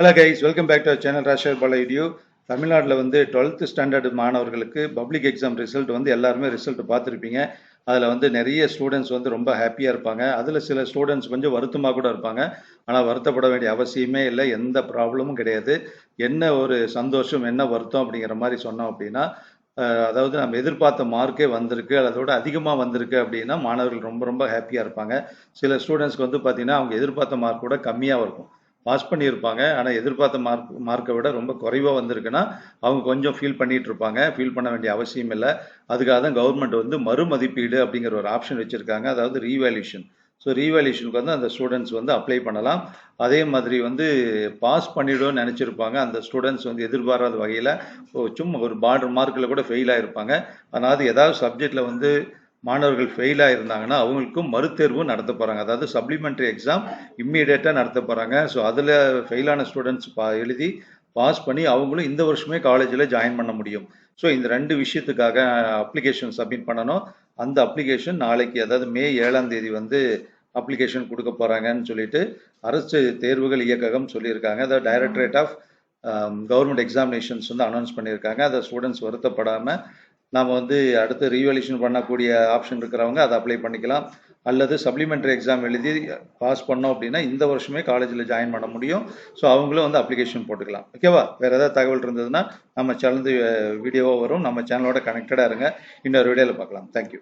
Hello guys welcome back to channel ராஷர் Bala தமிழ்நாட்டில் வந்து twelfth standard மாணவர்களுக்கு பப்ளிக் எக்ஸாம் ரிசல்ட் வந்து எல்லாருமே ரிசல்ட் பார்த்துருப்பீங்க. அதில் வந்து நிறைய ஸ்டூடெண்ட்ஸ் வந்து ரொம்ப ஹாப்பியாக இருப்பாங்க. அதில் சில ஸ்டூடெண்ட்ஸ் கொஞ்சம் வருத்தமாக கூட இருப்பாங்க. ஆனால் வருத்தப்பட வேண்டிய அவசியமே இல்லை. எந்த ப்ராப்ளமும் கிடையாது. என்ன ஒரு சந்தோஷம் என்ன வருத்தம் அப்படிங்கிற மாதிரி சொன்னோம் அப்படின்னா அதாவது நம்ம எதிர்பார்த்த மார்க்கே வந்திருக்கு. அதோட அதிகமாக வந்திருக்கு அப்படின்னா மாணவர்கள் ரொம்ப ரொம்ப ஹாப்பியாக இருப்பாங்க. சில ஸ்டூடெண்ட்ஸ்க்கு வந்து பார்த்தீங்கன்னா அவங்க எதிர்பார்த்த மார்க் கூட கம்மியாக இருக்கும். பாஸ் பண்ணியிருப்பாங்க. ஆனால் எதிர்பார்த்த மார்க் மார்க்கை விட ரொம்ப குறைவாக வந்திருக்குன்னா அவங்க கொஞ்சம் ஃபீல் பண்ணிட்டு இருப்பாங்க ஃபீல் பண்ண வேண்டிய அவசியம் இல்லை. அதுக்காக தான் கவர்மெண்ட் வந்து மறுமதிப்பீடு அப்படிங்கிற ஒரு ஆப்ஷன் வச்சுருக்காங்க. அதாவது ரீவேல்யூஷன் ஸோ ரீவேல்யூஷனுக்கு வந்து அந்த ஸ்டூடெண்ட்ஸ் வந்து அப்ளை பண்ணலாம். அதே மாதிரி வந்து பாஸ் பண்ணிவிடுவோம்னு நினச்சிருப்பாங்க. அந்த ஸ்டூடெண்ட்ஸ் வந்து எதிர்பாராத வகையில் சும்மா ஒரு பார்டர் மார்க்கில் கூட ஃபெயில் ஆகிருப்பாங்க அதாவது ஏதாவது சப்ஜெக்டில் வந்து மாணவர்கள் ஃபெயிலாக இருந்தாங்கன்னா அவங்களுக்கும் மறுதேர்வு நடத்த போகிறாங்க அதாவது சப்ளிமெண்ட்ரி எக்ஸாம் இம்மீடியட்டாக நடத்த போகிறாங்க ஸோ அதில் ஃபெயிலான ஸ்டூடெண்ட்ஸ் பா எழுதி பாஸ் பண்ணி அவங்களும் இந்த வருஷமே காலேஜில் ஜாயின் பண்ண முடியும். ஸோ இந்த ரெண்டு விஷயத்துக்காக அப்ளிகேஷன் சப்மிட் பண்ணணும். அந்த அப்ளிகேஷன் நாளைக்கு அதாவது மே ஏழாம் தேதி வந்து அப்ளிகேஷன் கொடுக்க போகிறாங்கன்னு சொல்லிட்டு அரசு தேர்வுகள் இயக்ககம் சொல்லியிருக்காங்க. அதாவது டைரக்டரேட் ஆஃப் கவர்மெண்ட் எக்ஸாமினேஷன்ஸ் வந்து அனௌன்ஸ் பண்ணியிருக்காங்க. அதை ஸ்டூடெண்ட்ஸ் வருத்தப்படாமல் நாம் வந்து அடுத்து ரீவல்யூஷன் பண்ணக்கூடிய ஆப்ஷன் இருக்கிறவங்க அதை அப்ளை பண்ணிக்கலாம். அல்லது சப்ளிமெண்ட்ரி எக்ஸாம் எழுதி பாஸ் பண்ணோம் அப்படின்னா இந்த வருஷமே காலேஜில் ஜாயின் பண்ண முடியும். ஸோ அவங்களும் வந்து அப்ளிகேஷன் போட்டுக்கலாம். ஓகேவா வேறு ஏதாவது தகவல் இருந்ததுன்னா நம்ம சேனல் வீடியோவாக வரும். நம்ம சேனலோட கனெக்டடாக இருங்க. இன்னொரு வீடியோவில் பார்க்கலாம். தேங்க்யூ